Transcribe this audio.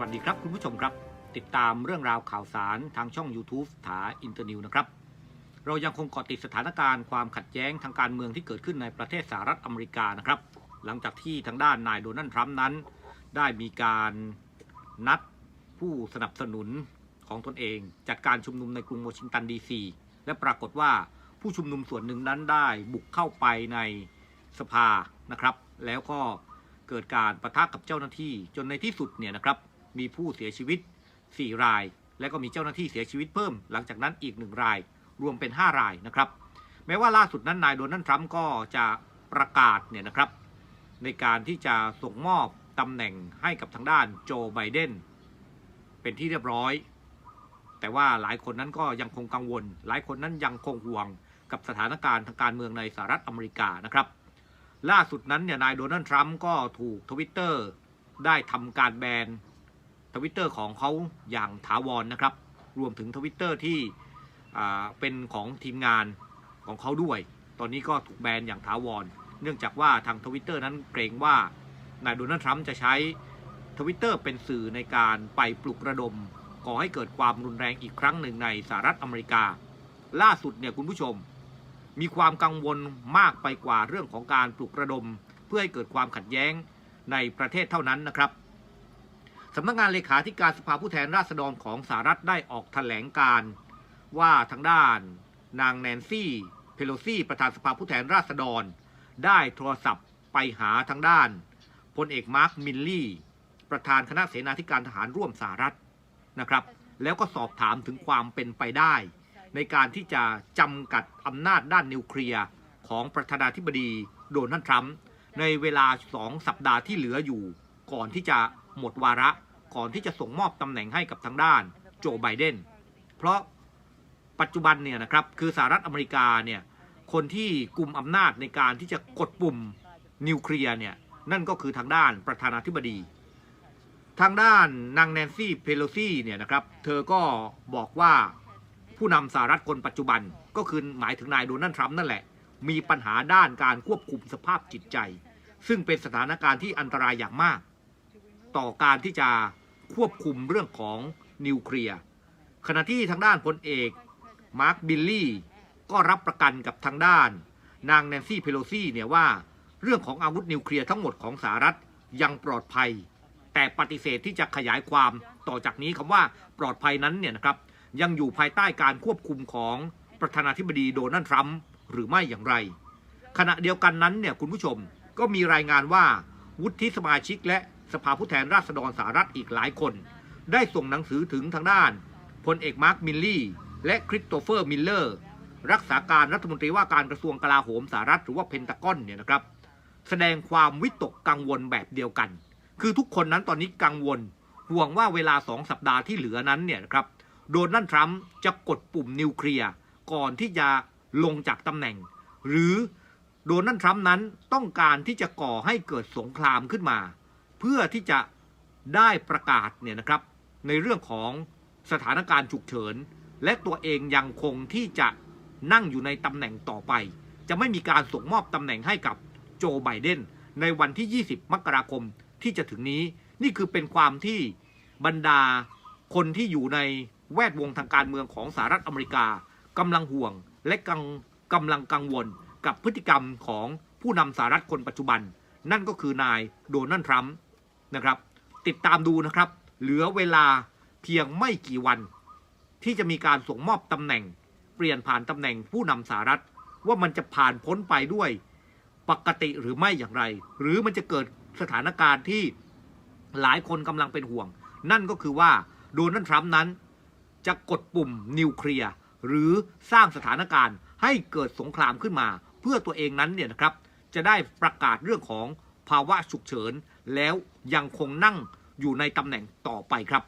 วัสดีครับคุณผู้ชมครับ ติดตามเรื่องราวข่าวสารทางช่อง YouTube ถาอินเตอร์นิวนะครับ เรายังคงเกาะติดสถานการณ์ความขัดแย้งทางการเมืองที่เกิดขึ้นในประเทศสหรัฐอเมริกานะครับ หลังจากที่ทางด้านนายโดนัลด์ทรัมป์นั้น ได้มีการนัดผู้สนับสนุนของตนเอง จัดการชุมนุมในกรุงวอชิงตันดีซีและปรากฏว่าผู้ชุมนุมส่วนหนึ่งนั้นได้บุกเข้าไปในสภานะครับ แล้วก็เกิดการประทะกับเจ้าหน้าที่จนในที่สุดเนี่ยนะครับ มีผู้เสียชีวิต 4 ราย และก็มีเจ้าหน้าที่เสียชีวิตเพิ่ม หลังจากนั้นอีก 1 ราย รวมเป็น 5 รายนะครับ แม้ว่าล่าสุดนั้นนายโดนัลด์ทรัมป์ก็จะประกาศเนี่ยนะครับ ในการที่จะส่งมอบตำแหน่งให้กับทางด้านโจไบเดนเป็นที่เรียบร้อย แต่ว่าหลายคนนั้นก็ยังคงกังวล หลายคนนั้นยังคงห่วงกับสถานการณ์ทางการเมืองในสหรัฐอเมริกานะครับ ล่าสุดนั้นเนี่ยนายโดนัลด์ทรัมป์ก็ถูกทวิตเตอร์ได้ทำการแบน ทวิตเตอร์ของเขาอย่างถาวรนนะครับ รวมถึงทวิตเตอร์ที่เป็นของทีมงานของเขาด้วย ตอนนี้ก็ถูกแบนอย่างถาวร เนื่องจากว่าทางทวิตเตอร์นั้นเกรงว่านายโดนัลด์ทรัมป์จะใช้ทวิตเตอร์เป็นสื่อในการไปปลุกระดม ก่อให้เกิดความรุนแรงอีกครั้งหนึ่งในสหรัฐอเมริกา ล่าสุดเนี่ยคุณผู้ชม มีความกังวลมากไปกว่าเรื่องของการปลุกระดม เพื่อให้เกิดความขัดแย้งในประเทศเท่านั้นนะครับ สำนักงานเลขาธิการสภาผู้แทนราษฎรของสหรัฐได้ออกแถลงการว่าทางด้าน นางแนนซี่ เพโลซีประธานสภาผู้แทนราษฎร ได้โทรศัพท์ไปหาทางด้านพลเอกมาร์คมิลลี่ ประธานคณะเสนาธิการทหารร่วมสหรัฐนะครับ แล้วก็สอบถามถึงความเป็นไปได้ ในการที่จะจำกัดอำนาจด้านนิวเคลียร์ของประธานาธิบดีโดนัลด์ทรัมป์ในเวลาสองสัปดาห์ที่เหลืออยู่ก่อนที่จะ หมดวาระก่อนที่จะส่งมอบตำแหน่งให้กับทางด้านโจไบเดน เพราะปัจจุบันเนี่ยนะครับคือสหรัฐอเมริกาเนี่ยคนที่กลุ่มอำนาจในการที่จะกดปุ่มนิวเคลียร์เนี่ยนั่นก็คือทางด้านประธานาธิบดี ทางด้านนางแนนซี่เพโลซีเนี่ยนะครับเธอก็บอกว่าผู้นำสหรัฐคนปัจจุบันก็คือหมายถึงนายโดนัลด์ทรัมป์นั่นแหละ มีปัญหาด้านการควบคุมสภาพจิตใจ ซึ่งเป็นสถานการณ์ที่อันตรายอย่างมาก ต่อการที่จะควบคุมเรื่องของนิวเคลียร์ขณะที่ทางด้านพลเอกมาร์คบิลลี่ก็รับประกันกับทางด้าน นางแนนซี่เพโลซีเนี่ยว่า เรื่องของอาวุธนิวเคลียร์ทั้งหมดของสหรัฐยังปลอดภัย แต่ปฏิเสธที่จะขยายความต่อจากนี้คำว่าปลอดภัยนั้นเนี่ยนะครับยังอยู่ภายใต้การควบคุมของประธานาธิบดีโดนัลด์ทรัมป์หรือไม่อย่างไร ขณะเดียวกันนั้นเนี่ยคุณผู้ชมก็มีรายงานว่าวุฒิสมาชิกและ สภาผู้แทนราษฎรสหรัฐอีกหลายคน ได้ส่งหนังสือถึงทางด้านพลเอกมาร์คมิลลี่ และคริสโตเฟอร์มิลเลอร์ รักษาการรัฐมนตรีว่าการกระทรวงกลาโหมสหรัฐหรือว่าเพนตากอนเนี่ยนะครับ แสดงความวิตกกังวลแบบเดียวกัน คือทุกคนนั้นตอนนี้กังวล ห่วงว่าเวลาสองสัปดาห์ที่เหลือนั้นเนี่ยนะครับโดนัลด์ทรัมป์จะกดปุ่มนิวเคลียร์ก่อนที่จะลงจากตำแหน่ง หรือโดนัลด์ทรัมป์นั้นต้องการที่จะก่อให้เกิดสงครามขึ้นมา เพื่อที่จะได้ประกาศเนี่ยนะครับในเรื่องของสถานการณ์ฉุกเฉิน และตัวเองยังคงที่จะนั่งอยู่ในตำแหน่งต่อไป จะไม่มีการส่งมอบตำแหน่งให้กับโจไบเดนในวันที่ 20 มกราคมที่จะถึงนี้ นี่คือเป็นความที่บรรดาคนที่อยู่ในแวดวงทางการเมืองของสหรัฐอเมริกากำลังห่วงและกังกำลังกังวลกับพฤติกรรมของผู้นำสหรัฐคนปัจจุบัน นั่นก็คือนายโดนัลด์ทรัมป์ นะครับ ติดตามดูนะครับ เหลือเวลาเพียงไม่กี่วัน ที่จะมีการส่งมอบตำแหน่ง เปลี่ยนผ่านตำแหน่งผู้นำสหรัฐ ว่ามันจะผ่านพ้นไปด้วย ปกติหรือไม่อย่างไร หรือมันจะเกิดสถานการณ์ที่หลายคนกำลังเป็นห่วง นั่นก็คือว่าโดนัลด์ทรัมป์นั้น จะกดปุ่มนิวเคลียร์หรือสร้างสถานการณ์ให้เกิดสงครามขึ้นมา เพื่อตัวเองนั้นเนี่ยนะครับ จะได้ประกาศเรื่องของ ภาวะฉุกเฉิน แล้วยังคงนั่งอยู่ในตำแหน่งต่อไปครับ